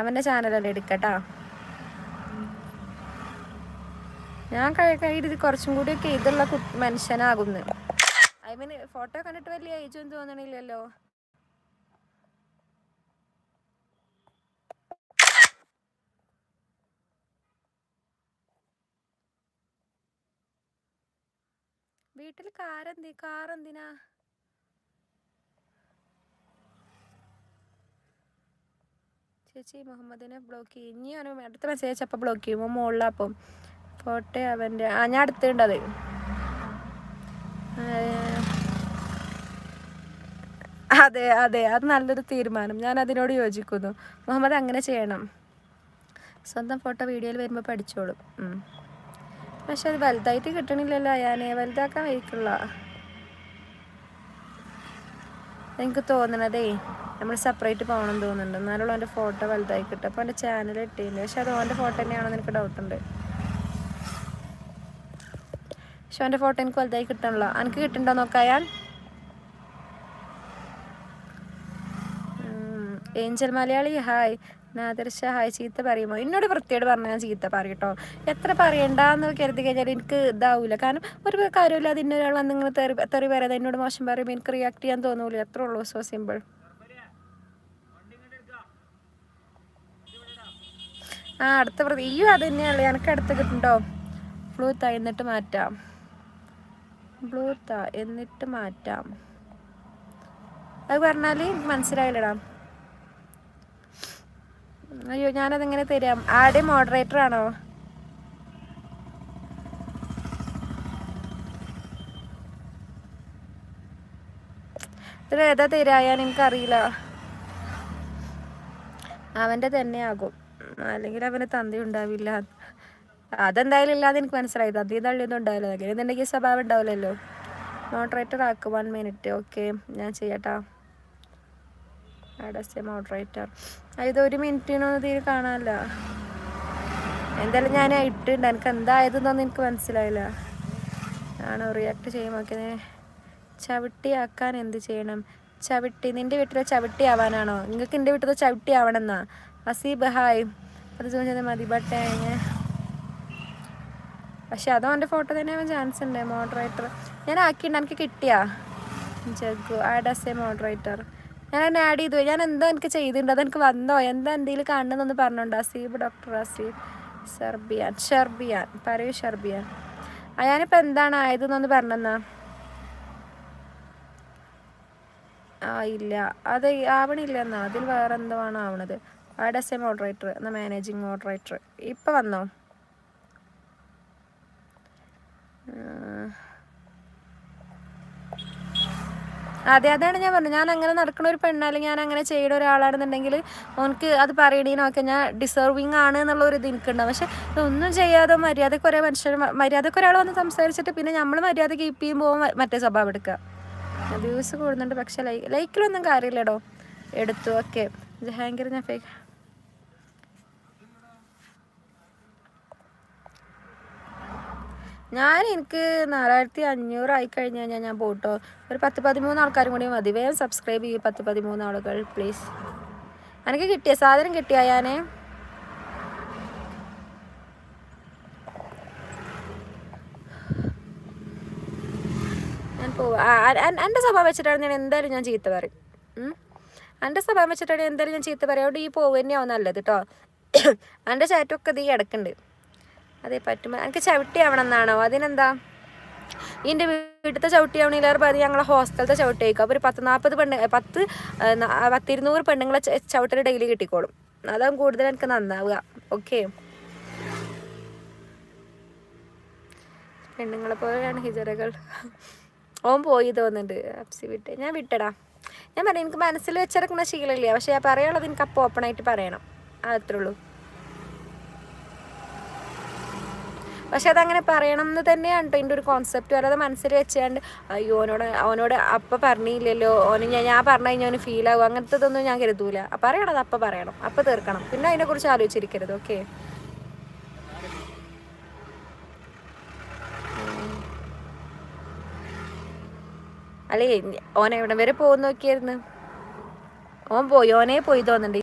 അവന്റെ ചാനലല്ലേ എടുക്കട്ടാ. ഞാൻ കരുതി കുറച്ചും ഒക്കെ ഇതുള്ള മനുഷ്യനാകുന്നു. ഐ മീൻ ഫോട്ടോ കണ്ടിട്ട് വലിയ ഏജ് ഒന്നും തോന്നണില്ലല്ലോ. വീട്ടിൽ കാരെന്തി കാറെന്തിനാ? ചേച്ചി മുഹമ്മദിനെ ബ്ലോക്ക് ചെയ്യും. ഇനി അവന് അടുത്ത മെസ്സേജ് അപ്പം ബ്ലോക്ക് ചെയ്യുമ്പോൾ മുകളിലപ്പം ഫോട്ടോ അവന്റെ. ആ ഞാൻ അടുത്തുണ്ടത് അതെ. അതെ അത്. നല്ലൊരു തീരുമാനം. ഞാൻ അതിനോട് യോജിക്കുന്നു. മുഹമ്മദ് അങ്ങനെ ചെയ്യണം. സ്വന്തം ഫോട്ടോ വീഡിയോയിൽ വരുമ്പോൾ പഠിച്ചോളും. പക്ഷെ അത് വലുതായിട്ട് കിട്ടണില്ലല്ലോ. ഞാൻ വലുതാക്കാൻ വയ്ക്കുള്ള എനിക്ക് തോന്നണതേ. നമ്മൾ സെപ്പറേറ്റ് പോകണം തോന്നുന്നുണ്ട്. എന്നാലുള്ള എന്റെ ഫോട്ടോ വലുതായി കിട്ടും. അപ്പോൾ എന്റെ ചാനൽ ഇട്ടില്ല പക്ഷെ അത് ഓന്റെ ഫോട്ടോ തന്നെയാണെന്ന് എനിക്ക് ഡൗട്ടുണ്ട് പക്ഷെ ഓന്റെ ഫോട്ടോ എനിക്ക് വലുതായി കിട്ടണല്ലോ. എനിക്ക് കിട്ടണ്ടോ നോക്കായാൽ angel Malayali. Hi Nadirsha hi ചീത്ത പറയുമോ? എന്നോട് വൃത്തിയോട് പറഞ്ഞാൽ ഞാൻ ചീത്ത പറയട്ടോ എത്ര പറയണ്ടെന്ന് കരുതി കഴിഞ്ഞാൽ എനിക്ക് ഇതാവില്ല കാരണം ഒരു കാര്യമില്ല അത് ഇന്നൊരാൾ വന്നിങ്ങനെ തെറി തെറി പറയാതെ എന്നോട് മോശം പറയുമ്പോൾ എനിക്ക് റിയാക്ട് ചെയ്യാൻ തോന്നൂല. എത്ര ഉള്ളൂ. സോ സിമ്പിൾ ആ അടുത്ത പ്രതി ഈ അത് തന്നെയല്ലേ എനിക്ക് അടുത്ത് കിട്ടുന്നുണ്ടോ? ബ്ലൂത്താ എന്നിട്ട് മാറ്റാം. ബ്ലൂത്താ എന്നിട്ട് മാറ്റാം. അത് പറഞ്ഞാൽ മനസ്സിലായില്ലടാ. അയ്യോ ഞാനതെങ്ങനെ തരാം? ആടെ മോഡറേറ്റർ ആണോ? ഇതിൽ ഏതാ തരായാൻ എനിക്കറിയില്ല. അവന്റെ തന്നെ ആകും അല്ലെങ്കിൽ അവന് തന്തി ഉണ്ടാവില്ല. അതെന്തായാലും ഇല്ലാതെ എനിക്ക് മനസ്സിലായി തന്തി തള്ളിയൊന്നും ഉണ്ടാവില്ല. അങ്ങനെ എന്നുണ്ടെങ്കിൽ സ്വഭാവം ഉണ്ടാവില്ലല്ലോ. മോഡറേറ്റർ ആക്ക് വൺ മിനിറ്റ് ഓക്കെ ഞാൻ ചെയ്യട്ടാ. ആഡസ് മോഡറേറ്റർ ഇത് ഒരു മിനിറ്റിനൊന്നും തീരെ കാണാനില്ല. എന്തായാലും ഞാൻ ഇട്ടുണ്ട് എനിക്ക് എന്തായതെന്നൊന്നും എനിക്ക് മനസ്സിലായില്ല. ആണോ റിയാക്ട് ചെയ്യുമ്പോൾ ഓക്കെ ചവിട്ടിയാക്കാൻ എന്ത് ചെയ്യണം? ചവിട്ടി നിന്റെ വീട്ടിലെ ചവിട്ടി ആവാനാണോ നിങ്ങൾക്ക് എന്റെ വീട്ടിലെ ചവിട്ടി ആവണമെന്നാ അസീബ് ഹായ്. അത് ചോദിച്ചത് മതി ബട്ട് പക്ഷെ അതോ എന്റെ ഫോട്ടോ തന്നെ ആവാൻ ചാൻസ് ഉണ്ട് മോഡറേറ്റർ ഞാൻ ആക്കിയിട്ടുണ്ട് എനിക്ക് കിട്ടിയാ? Jaggu add us a moderator ഞാൻ എന്നെ ആഡ് ചെയ്തു ഞാൻ എന്താ എനിക്ക് ചെയ്തിട്ടുണ്ട് അതെനിക്ക് വന്നോ? എന്താ എന്തെങ്കിലും കാണണമെന്നൊന്ന് പറഞ്ഞോണ്ട് അസീബ് ഡോക്ടർ അസീബ് സെർബിയാൻ ഷെർബിയാൻ പറയൂ ഷെർബിയാൻ. ഞാനിപ്പോൾ എന്താണ് ആയതെന്നൊന്ന് പറഞ്ഞെന്നാ? ആ ഇല്ല. അത് ആവണില്ലെന്നാ അതിൽ വേറെ എന്തോ ആണ് ആവണത്. ആഡ് എസ് എ മോഡറേറ്റർ എന്നാൽ മാനേജിങ് മോഡറേറ്റർ ഇപ്പം വന്നോ. അതെ അതാണ് ഞാൻ പറഞ്ഞത്. ഞാൻ അങ്ങനെ നടക്കുന്ന ഒരു പെണ്ണ് അല്ലെങ്കിൽ ഞാൻ അങ്ങനെ ചെയ്യുന്ന ഒരാളാണെന്നുണ്ടെങ്കിൽ ഓനക്ക് അത് പറയണീനൊക്കെ ഞാൻ ഡിസേർവിങ് ആണ് എന്നുള്ള ഒരു ഇത് എനിക്കുണ്ടാവും. പക്ഷെ ഒന്നും ചെയ്യാതെ മര്യാദയ്ക്ക് ഒരേ മനുഷ്യർ മര്യാദയ്ക്ക് ഒരാൾ വന്ന് സംസാരിച്ചിട്ട് പിന്നെ നമ്മൾ മര്യാദ കീപ്പ് ചെയ്യുമ്പോൾ മറ്റേ സ്വഭാവം എടുക്കുക. വ്യൂസ് കൂടുന്നുണ്ട് പക്ഷെ ലൈ ലൈക്കിലൊന്നും കാര്യമില്ലടോ. എടുത്തു ഓക്കെ. ജഹാംഗീർ ഞാൻ ഫേക്ക് ഞാൻ എനിക്ക് നാലായിരത്തി അഞ്ഞൂറ് ആയി കഴിഞ്ഞ് കഴിഞ്ഞാൽ ഞാൻ പോട്ടോ. ഒരു പത്ത് പതിമൂന്ന് ആൾക്കാരും കൂടി മതി. വേഗം സബ്സ്ക്രൈബ് ചെയ്യും പത്ത് പതിമൂന്ന് ആളുകൾ പ്ലീസ് എനിക്ക് കിട്ടിയ? സാധനം കിട്ടിയ ഞാനേ ഞാൻ പോവാ. എന്റെ സ്വഭാവം വെച്ചിട്ടാണ് ഞാൻ എന്തായാലും ഞാൻ ചീത്ത പറയും. എന്റെ സ്വഭാവം വെച്ചിട്ടാണ് എന്തായാലും ഞാൻ ചീത്ത പറയും. അവിടെ ഈ പോവുക തന്നെയാവും നല്ലത് കേട്ടോ എന്റെ ചാറ്റൊക്കെ ഇത് കിടക്കുന്നുണ്ട് അതെ പറ്റുമ്പോൾ എനിക്ക് ചവിട്ടി ആവണം എന്നാണോ അതിനെന്താ എന്റെ വീട്ടിലത്തെ ചവിട്ടി ആവണില്ലാറ് പതി ഞങ്ങളെ ഹോസ്റ്റലത്തെ ചവിട്ടി ആയിക്കും അപ്പോൾ ഒരു പത്ത് നാൽപ്പത് പെണ്ണ് പത്ത് പത്തിരുന്നൂറ് പെണ്ണുങ്ങളെ ചവിട്ടൽ ഡെയിലി കിട്ടിക്കോളും. അതാകും കൂടുതൽ എനിക്ക് നന്നാവുക. ഓക്കെ. പെണ്ണുങ്ങളെ പോലെയാണ് ഹിജറകൾ. ഓൻ പോയി തോന്നുന്നുണ്ട്. അപ്സി വിട്ട്. ഞാൻ വിട്ടടാ. ഞാൻ പറയാം എനിക്ക് മനസ്സിൽ വെച്ചിറക്കുന്ന ശീലമില്ല. പക്ഷെ പറയാനുള്ളത് എനിക്ക് അപ്പോൾ ഓപ്പണായിട്ട് പറയണം. അത്രേ ഉള്ളൂ. പക്ഷെ അതങ്ങനെ പറയണം എന്ന് തന്നെയാണ് കേട്ടോ എന്റെ ഒരു കോൺസെപ്റ്റ് വരാതെ മനസ്സിൽ വെച്ചാണ്ട് അയ്യോ ഓനോട് അവനോട് അപ്പം പറഞ്ഞില്ലല്ലോ. ഓന് ഞാൻ ഞാൻ പറഞ്ഞു കഴിഞ്ഞാൽ അവന് ഫീൽ ആവും അങ്ങനത്തെ ഇതൊന്നും ഞാൻ കരുതൂല. പറയണത് അപ്പം പറയണം. അപ്പം തീർക്കണം. പിന്നെ അതിനെക്കുറിച്ച് ആലോചിച്ചിരിക്കരുത്. ഓക്കെ? അല്ലേ ഓൻ എവിടെ വരെ പോകുന്ന നോക്കിയായിരുന്നു? ഓൻ പോയി ഓനേ പോയി തോന്നുന്നുണ്ട്.